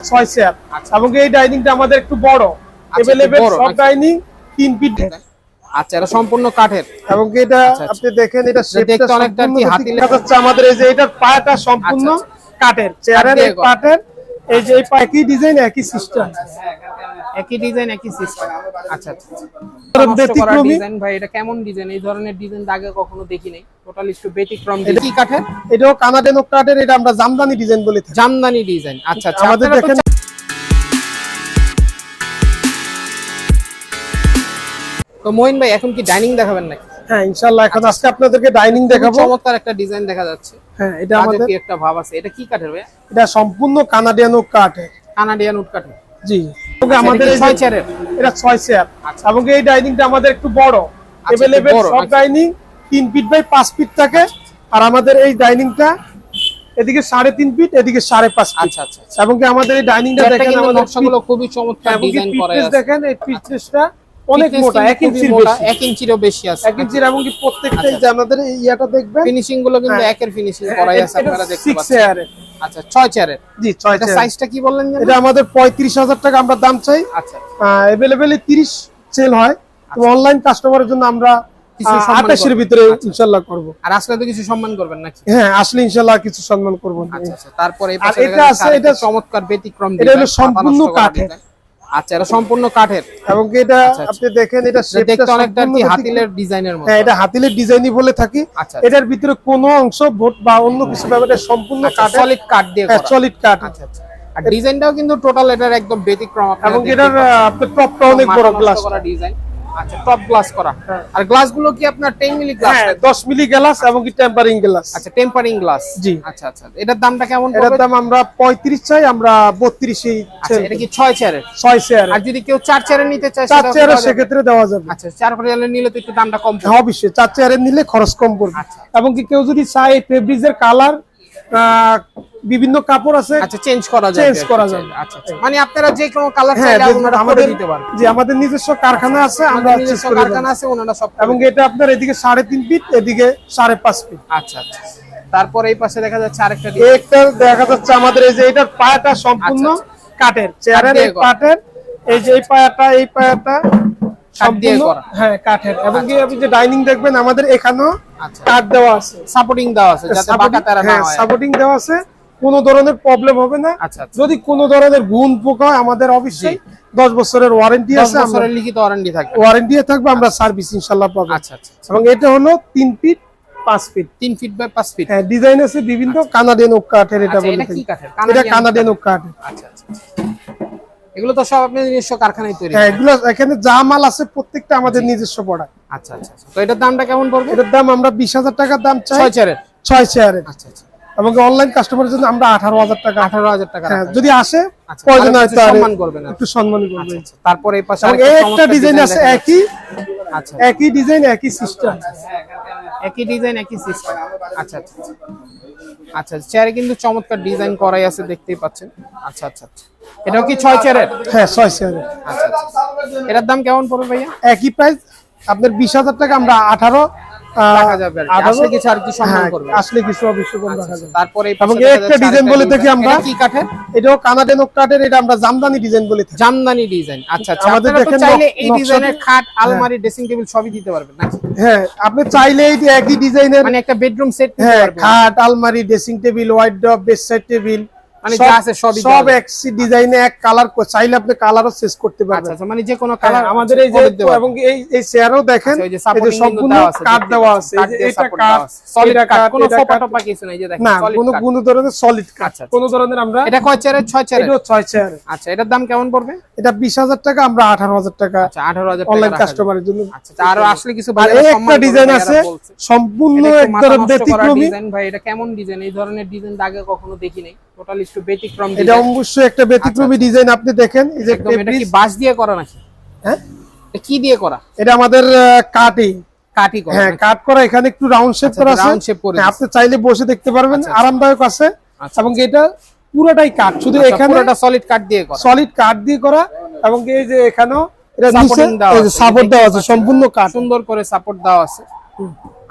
ছয় চেয়ার আচ্ছা। এবং এই ডাইনিংটা আমাদের একটু বড়। একটু এভেলেবেল সব আচ্ছা। ডাইনিং তিন ফিট আচ্ছা এটা সম্পূর্ণ কাঠের। এবং এটা আচ্ছা, আচ্ছা। আপনি দেখেন এটা শেপটা অনেকটা কি হাতি লেখা যাচ্ছে আমাদের এই যে এটার পায়াটা সম্পূর্ণ আচ্ছা, কাঠের। চেয়ারের কাঠের। এই যে এই পা একই ডিজাইন একই সিস্টেম একই ডিজাইন একই সিস্টেম আচ্ছা আচ্ছা। ব্যতিক্রমী? ডিজাইন ভাই এটা কেমন ডিজাইন এই ধরনের ডিজাইন আগে কখনো দেখি নাই টোটাল একটু ব্যতিক্রম এটা কি কাঠের? এটাও কানাডেন ওক কাঠের এটা আমরা জামদানি ডিজাইন বলে জামদানি ডিজাইন আচ্ছা আচ্ছা। আমাদের দেখেন তো মহিন ভাই এখন কি ডাইনিং দেখাবেন নাকি? হ্যাঁ ইনশাআল্লাহ। এখন আজকে আপনাদেরকে ডাইনিং দেখাবো। চমৎকার একটা ডিজাইন দেখা যাচ্ছে। হ্যাঁ এটা আমাদের একটা ভাব আছে? এটা কি কাঠের ভাই এটা সম্পূর্ণ কানাডিয়ান ওক কাঠের কানাডিয়ান উড কাঠের জি। এবং আমাদের ছয় চেয়ারের? এটা ছয় চেয়ার এবং এই ডাইনিংটা আমাদের একটু বড়। আচ্ছা, এভেলেবেল সব আচ্ছা। ডাইনিং তিন ফিট বাই পাঁচ ফিট থাকে। আর আমাদের এই ডাইনিংটা এদিকে সাড়ে তিন ফিট এদিকে সাড়ে পাঁচ আচ্ছা আচ্ছা আচ্ছা। এবং কি আমাদের এই ডাইনিংটা দেখেন আমাদের নকশাগুলো খুবই চমৎকার ডিজাইন করা আছে। দেখেন এই ফিটনেসটা অনেক মোটা এক ইঞ্চির বেশি। এক ইঞ্চিরও বেশি আছে। এক ইঞ্চির এবং কি প্রত্যেকটাই আচ্ছা। যে আমাদের এই ইয়াটা দেখবেন ফিনিশিংগুলো কিন্তু একের ফিনিশিং করাই আছে আপনারা দেখতে পাচ্ছেন। আচ্ছা ছয় চেয়ারের জি ছয় চেয়ার সাইজটা কি বললেন এটা আমাদের পঁয়ত্রিশ হাজার টাকা আমরা দাম চাই। আচ্ছা। সেল হয়। তো অনলাইন কাস্টমারের জন্য আমরা আঠাশের ভিতরে আচ্ছা। ইনশাল্লাহ করব। আর আসলে তো কিছু সম্মান করবেন নাকি? হ্যাঁ আসলে ইনশাল্লাহ কিছু সম্মান করব। আচ্ছা আচ্ছা। তারপরে এটা আছে, এটা চমৎকার ব্যতিক্রম এটা হলো সম্পূর্ণ কাঠের। আচ্ছা এটা সম্পূর্ণ কাঠের। এবং কি এটা আচ্ছা, আচ্ছা। আপনি দেখেন এটা শেপটা অনেকটা কি হাতিলের ডিজাইনের মতো। হ্যাঁ এটা হাতিলের ডিজাইনই বলে থাকি। আচ্ছা এটার ভিতরে কোনো অংশ ভোট বা অন্য কিছু ব্যাপারে সম্পূর্ণ কাঠ সলিড কাঠ দিয়ে হ্যাঁ করা। সলিড কাঠ। আচ্ছা আচ্ছা। আর ডিজাইনটাও কিন্তু টোটাল এটার একদম ব্যতিক্রম এবং এটার। আপনার টপটা অনেক বড় গ্লাস করা ডিজাইন আচ্ছা টপ গ্লাস করা। হ্যাঁ। আর গ্লাসগুলো কি আপনার 10 মিলি গ্লাস হ্যাঁ দশ মিলি গ্লাস এবং কি টেম্পারিং গ্লাস আচ্ছা টেম্পারিং গ্লাস জি। আচ্ছা আচ্ছা এটার দামটা কেমন এটার দাম আমরা পঁয়ত্রিশ চাই আমরা বত্রিশই আচ্ছা এটা কি 6 চেয়ারের ছয় চেয়ার আর যদি কেউ চার চেয়ারে নিতে চায় চার সেটাও কি চেয়ারে পাওয়া যাবে? সেক্ষেত্রে দেওয়া যাবে। আচ্ছা চার চেয়ারে নিলে তো একটু দামটা কম পড়বে। হ্যাঁ অবশ্যই চার চেয়ারের নিলে খরচ কম পড়বে। আচ্ছা। এবং কি কেউ যদি চায় ফেব্রিজের কালার বিভিন্ন কাপড় আছে। আচ্ছা চেঞ্জ করা যাবে। Change করা। যাবে। আচ্ছা আচ্ছা মানে আপনারা যে কোনো কালার হ্যাঁ চাইলে আপনারা আমাদের দিতে পারবেন। যে আমাদের নিজস্ব কারখানা আছে আমরা নিজস্ব কারখানা আছে ওনারা সব এবং এটা আপনার এদিকে সাড়ে তিন ফিট এদিকে সাড়ে পাঁচ ফিট আচ্ছা আচ্ছা। তারপরে এই পাশে দেখা যাচ্ছে আরেকটা একটা দেখা যাচ্ছে আমাদের এই যে এটার পায়াটা সম্পূর্ণ আচ্ছা, কাঠের। চেয়ারের এই করা। কাঠের এই যে এই পায়াটা এই পায়াটা হ্যাঁ কাঠের। এবং কি আপনি যে ডাইনিং দেখবেন আমাদের এখানেও আচ্ছা। কাঠ দেওয়া আছে। সাপোর্টিং দেওয়া আছে যাতে বাঁকা তারা না হয় সাপোর্টিং দেওয়া আছে। কোনো ধরনের প্রবলেম হবে না। আচ্ছা আচ্ছা। যদি কোনো ধরনের গুণ পোকা আমাদের অবশ্যই দশ বছরের ওয়ারেন্টি আছে লিখিত ওয়ারেন্টি থাকবে। ওয়ারেন্টি থাকবে আমরা সার্ভিস ইনশাল্লাহ পাবো। আচ্ছা আচ্ছা আচ্ছা। এবং এটা হলো তিন ফিট পাঁচ ফিট 3 ফিট বাই 5 ফিট হ্যাঁ ডিজাইন আছে বিভিন্ন কানাডিয়ান ওক কাঠের এটা আচ্ছা, বলে এটা কানাডিয়ান ওক আচ্ছা আচ্ছা এগুলো তো সব নিজস্ব কারখানায় তৈরি। হ্যাঁ এগুলো এখানে যা মাল আছে প্রত্যেকটা আমাদের নিজস্ব প্রোডাক্ট আচ্ছা আচ্ছা আচ্ছা। তো এটার দামটা কেমন পড়বে? এটার দাম আমরা বিশ হাজার টাকার দাম চাই। ছয় চেয়ারের ছয় চেয়ারের আচ্ছা আচ্ছা। এবং অনলাইন কাস্টমারের জন্য আমরা আঠারো হাজার টাকা আঠারো হাজার টাকা হ্যাঁ যদি আসে আচ্ছা, প্রয়োজন হয় আরে সম্মান করবেন একটু সম্মান করবে আচ্ছা, তারপরে এই পাশে একটা ডিজাইন আছে একই। আচ্ছা। একই ডিজাইন একই সিস্টেম একই ডিজাইন একই সিস্টেম আচ্ছা আচ্ছা আচ্ছা। আচ্ছা চেয়ারে কিন্তু চমৎকার ডিজাইন করাই আছে দেখতেই পাচ্ছেন। আচ্ছা আচ্ছা আচ্ছা। এটাও কি ছয় চেয়ারের? হ্যাঁ ছয় চেয়ারের। আচ্ছা আচ্ছা। এটার দাম কেমন পড়বে ভাইয়া? একই প্রাইস আপনার বিশ হাজার টাকা আমরা আঠারো। আসলে কিছু আর কি সম্মান হ্যাঁ, করবে? আসলে কিছু অবশ্যই রাখা যাবে তারপরে এবং পাশে এই দেখা একটা ডিজাইন বলে থাকি আমরা। কি কাঠের? এটাও কানাডিয়ান ওক কাঠের এটা আমরা জামদানি ডিজাইন বলে থাকি। জামদানি ডিজাইন আচ্ছা আচ্ছা আমাদের দেখেন চাইলে এই ডিজাইনের খাট আলমারি ড্রেসিং টেবিল সবই দিতে পারবেন হ্যাঁ আপনি চাইলে এই একই ডিজাইনের মানে একটা বেডরুম সেট দিতে হ্যাঁ পারবেন। খাট আলমারি dressing table white double bed side table মানে যা আছে সবই সব এক ডিজাইনে এক কালার চাইলে আপনি কালারও চেঞ্জ করতে আচ্ছা পারবেন মানে যে কোনো কালার আমাদের এই যে এবং এই এই চেয়ারও দেখেন ওই যে এই যে supporting কিন্তু সম্পূর্ণ দেওয়া আছে, কাঠ দেখতে দেওয়া পাচ্ছি। আছে এই কাঠ যে দিয়ে এটা support কাঠ দেওয়া আছে। Solid এটা কাঠ, কাঠ কোনো ফোপা কাঠ। কিছু নাই, যে দেখেন, না কোনো কোনো ধরনের সলিড কাঠ। কোনো ধরনের আমরা এটা কয় চেয়ারের ছয় চেয়ারের এটাও ছয় চেয়ার এটার দাম কেমন পড়বে? এটা বিশ হাজার টাকা আমরা আঠারো হাজার টাকা। আচ্ছা আঠারো হাজার অনলাইন কাস্টমারের জন্য। আচ্ছা আচ্ছা, আরও আসলে কিছু একটা ডিজাইন আছে সম্পূর্ণ ব্যতিক্রমী। ডিজাইন ভাই এটা কেমন ডিজাইন এই ধরনের ডিজাইন আগে কখনো দেখি নাই টোটাল একটু ব্যতিক্রম এটা অবশ্যই একটা ব্যতিক্রমী ডিজাইন আপনি দেখেন এই যে আচ্ছা, এটা কি বাঁশ দিয়ে করা নাকি? হ্যাঁ? এটা কি দিয়ে করা? এটা আমাদের কাঠি করা হ্যাঁ কাট করা এখানে একটু রাউন্ড শেপ আচ্ছা, করা আছে। round shape করে হ্যাঁ, আপনি চাইলে বসে দেখতে পারবেন আরামদায়ক আছে। আচ্ছা, এবং এটা পুরোটাই শুধু আচ্ছা, এখানে পুরোটা সলিড দিয়ে করা। সলিড দিয়ে করা এবং এই যে এখানেও এটা নিচে সাপোর্ট দেওয়া আছে সম্পূর্ণ সুন্দর করে সাপোর্ট দেওয়া আছে।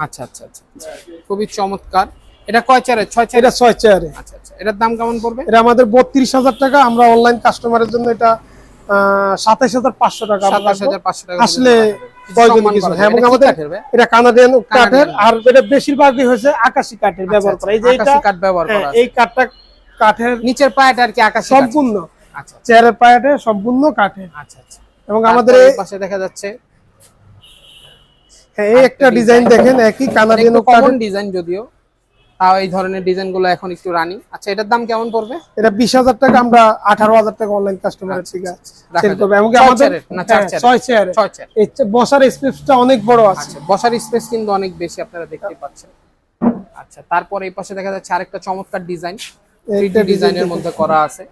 আচ্ছা আচ্ছা আচ্ছা আচ্ছা। খুবই চমৎকার। এটা কয় চেয়ারের ছয় চেয়ার? এটা ছয় চেয়ারে। আচ্ছা আচ্ছা। এটার দাম কেমন পড়বে? এটা আমাদের বত্রিশ হাজার টাকা আমরা অনলাইন কাস্টমারের জন্য এটা সাতাইশ হাজার পাঁচশো টাকা সাতাশ হাজার পাঁচশো টাকা আসলে হ্যাঁ এটা কি আমাদের কাঠের কানাডিয়ান আর এটা বেশিরভাগই হয়েছে আকাশি কাঠের ব্যবহার আচ্ছা, করা। এই যে কাঠ ব্যবহার হ্যাঁ, করা এই কাঠটা কাঠের নিচের পায়াটা আর কি আকাশি সম্পূর্ণ। আচ্ছা চেয়ারের পায়াটা সম্পূর্ণ কাঠের। আচ্ছা আচ্ছা। এবং আমাদের পাশে দেখা যাচ্ছে। হ্যাঁ, এই একটা ডিজাইন দেখেন একই কানাডিয়ান কমন ডিজাইন যদিও। তাও এই ধরনের ডিজাইনগুলো এখন একটু রানি। আচ্ছা এটার দাম কেমন পড়বে? এটা বিশ হাজার টাকা আমরা আঠারো হাজার টাকা অনলাইন কাস্টমারের থেকে সেল। এবং আমাদের হ্যাঁ, চেয়ারে চেয়ার এই বসার স্পেসটা অনেক বড় আছে। আচ্ছা বসার স্পেস কিন্তু অনেক বেশি আপনারা দেখতে পাচ্ছেন। আচ্ছা তারপর এই পাশে দেখা যাচ্ছে আরেকটা চমৎকার ডিজাইন এইটা ডিজাইনের মধ্যে করা আছে।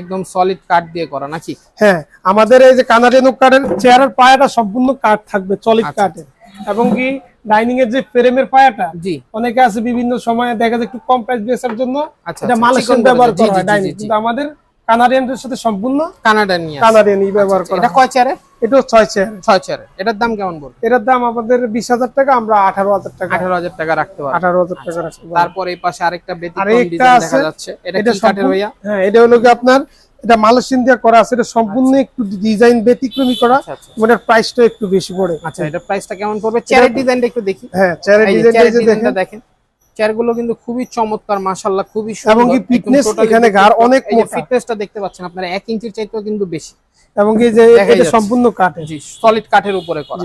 একদম সলিড কাঠ দিয়ে করা নাকি? হ্যাঁ আমাদের এই যে কানাডিয়ান কাঠের চেয়ারের পায়াটা সম্পূর্ণ কাঠ থাকবে চলিত আচ্ছা, কাঠের এবং কি ডাইনিং এর যে ফ্রেমের পায়াটা জি। অনেকে আছে বিভিন্ন সময় দেখা যায় একটু কম প্রাইস বেচার জন্য। আচ্ছা, এটা আচ্ছা, মালয়েশিয়ান ব্যবহার করা হয় ডাইনিং। কিন্তু আমাদের কানাডিয়ানদের সাথে সম্পূর্ণ কানাডা নিয়ে আসে। কানাডিয়ানই ব্যবহার করা এটা। কয় চেয়ারে এটাও ছয় চেয়ার ছয় চেয়ারে এটার দাম কেমন পড়বে এটার দাম আমাদের বিশ হাজার টাকা আমরা আঠারো হাজার টাকা। আঠারো হাজার টাকা রাখতে পারবে। আঠারো হাজার টাকা রাখতে পারব। তারপর এই পাশে আরেকটা আর ব্যতিক্রম ডিজাইন দেখা যাচ্ছে। এটা কি কাঠের হ্যাঁ এটা হলো কি আপনার এটা মালয়েশিয়ান দিয়ে করা আছে এটা সম্পূর্ণ একটু ডিজাইন ব্যতিক্রমী করা আচ্ছা আচ্ছা। এবং এটার প্রাইসটা একটু বেশি পড়ে। আচ্ছা এটা প্রাইসটা কেমন পড়বে? চেয়ারের ডিজাইনটা একটু দেখি। হ্যাঁ চেয়ারের ডিজাইনটা দেখেন। চেয়ারগুলো কিন্তু খুবই চমৎকার মাশাআল্লাহ খুবই সুন্দর। এবং কি totally এখানে অনেক মোটা। ফিটনেসটা দেখতে পাচ্ছেন আপনারা এক ইঞ্চির চাইতেও কিন্তু বেশি। এবং কি যে এটা সম্পূর্ণ কাঠের। জি সলিড কাঠের উপরে করা।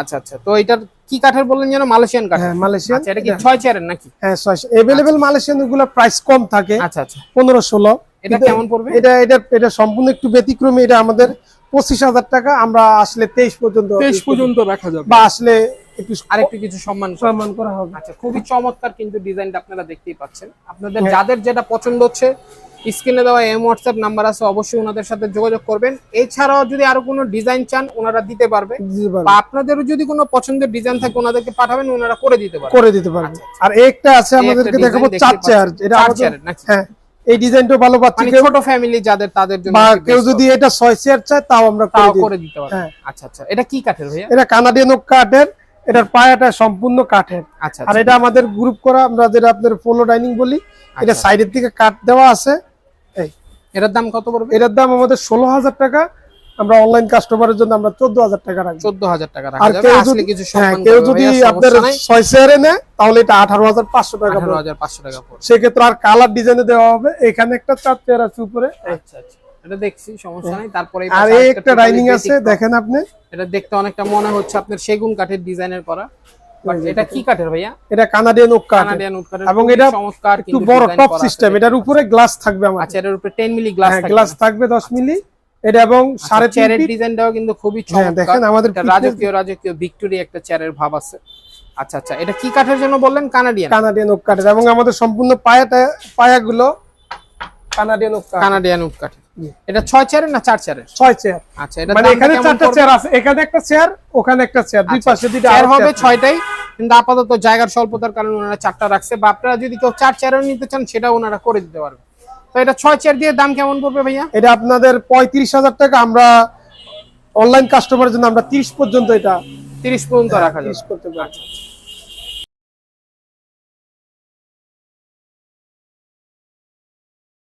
আচ্ছা আচ্ছা। তো এটার কি কাঠের বললেন যেন? মালয়েশিয়ান কাঠ হ্যাঁ মালয়েশিয়ান। আচ্ছা এটা কি ছয় চেয়ারের নাকি? হ্যাঁ এভেলেবেল মালয়েশিয়ান ওগুলো প্রাইস কম থাকে। আচ্ছা আচ্ছা। পনেরো ষোলো। এটা কেমন পড়বে? এটা এটা এটা সম্পূর্ণ একটু ব্যতিক্রমী এটা আমাদের পঁচিশ হাজার টাকা আমরা আসলে তেইশ পর্যন্ত রাখা যাবে। বা আসলে একটু আরেকটু কিছু সম্মান সম্মান করা হবে। আচ্ছা খুবই চমৎকার কিন্তু ডিজাইনটা আপনারা দেখতেই পাচ্ছেন। আপনাদের হ্যাঁ। যাদের যেটা পছন্দ হচ্ছে স্ক্রিনে দেওয়া এম হোয়াটসঅ্যাপ নাম্বার আছে অবশ্যই ওনাদের সাথে যোগাযোগ করবেন। এছাড়াও যদি আরও কোনো ডিজাইন চান ওনারা দিতে পারবে। বা আপনাদেরও যদি কোনো পছন্দের ডিজাইন থাকে ওনাদেরকে পাঠাবেন ওনারা করে দিতে পারবে। করে দিতে পারবে। আর একটা আছে আমাদেরকে দেখাবো চার চেয়ার এটা চার আমাদের হ্যাঁ। এই ডিজাইনটা ভালো পাচ্ছি মানে ছোট ফ্যামিলি যাদের তাদের জন্য বা কেউ যদি এটা ছয় চেয়ার চায় তাও আমরা করে দিতে পারবে। হ্যাঁ। আচ্ছা আচ্ছা। এটা কি কাঠের ভাইয়া? এটা কানাডিয়ান ওক কাঠের। এটার পায়াটা সম্পূর্ণ কাঠের। আচ্ছা আর আচ্ছা। এটা আমাদের গ্রুপ করা আমরা যেটা আপনাদের ফলো ডাইনিং বলি এটা আচ্ছা। সাইডের দিকে কাট দেওয়া আছে। এই। এটার দাম কত পড়বে? এটার দাম আমাদের ষোলো হাজার টাকা। আমরা অনলাইন কাস্টমারের জন্য আমরা চোদ্দ হাজার টাকা রাখব। চোদ্দ হাজার টাকা আর কেউ যদি হ্যাঁ কেউ যদি আপনার ছয় চেয়ারে নেয় তাহলে এটা আঠারো হাজার পাঁচশো টাকা হাজার পাঁচশো টাকা সেক্ষেত্রে আর কালার ডিজাইনে দেওয়া হবে। এখানে একটা চার চেয়ার আছে উপরে। আচ্ছা আচ্ছা। এটা দেখছি সমস্যা নাই। তারপরে আর একটা ডাইনিং আছে দেখেন আপনি। এটা দেখতে অনেকটা মনে হচ্ছে আপনার সেগুন কাঠের ডিজাইনের করা। বাট এটা কি কাঠের ভাইয়া? এটা কানাডিয়ান ওক কাঠ কানাডিয়ান উড কাঠের। এবং এটা চমৎকার কিন্তু বড় টপ সিস্টেম এটার উপরে গ্লাস থাকবে আমাদের আচ্ছা এটার উপরে 10 মিলি গ্লাস হ্যাঁ থাকবে। গ্লাস থাকবে দশ মিলি এটা এবং সাড়ে চেয়ারের। ডিজাইনটাও কিন্তু খুবই হ্যাঁ, চমৎকার। দেখেন আমাদের রাজকীয় রাজকীয় ভিক্টোরিয়া একটা চেয়ারের ভাব আছে। আচ্ছা আচ্ছা এটা কি কাঠের জন্য বললেন? কানাডিয়ান কানাডিয়ান ওক কাঠের এবং আমাদের সম্পূর্ণ পায়াটা পায়াগুলো কানাডিয়ান ওক কানাডিয়ান কাঠের। এটা ছয় চেয়ারের না চার চেয়ারের ছয় চেয়ার আচ্ছা এটা মানে এখানে চারটা চেয়ার আছে। এখানে একটা চেয়ার ওখানে একটা চেয়ার দুই পাশে দুইটা চেয়ার হবে chair ছয়টাই। কিন্তু আপাতত জায়গার স্বল্পতার কারণে ওনারা চারটা রাখছে। বা আপনারা যদি কেউ চার চেয়ারও নিতে চান সেটা ওনারা করে দিতে পারবে তো এটা ছয় চেয়ার দিয়ে দাম কেমন পড়বে ভাইয়া? এটা আপনাদের পঁয়ত্রিশ হাজার টাকা। আমরা অনলাইন কাস্টমারের জন্য আমরা তিরিশ পর্যন্ত এটা তিরিশ পর্যন্ত রাখা যায় করতে পারি আচ্ছা।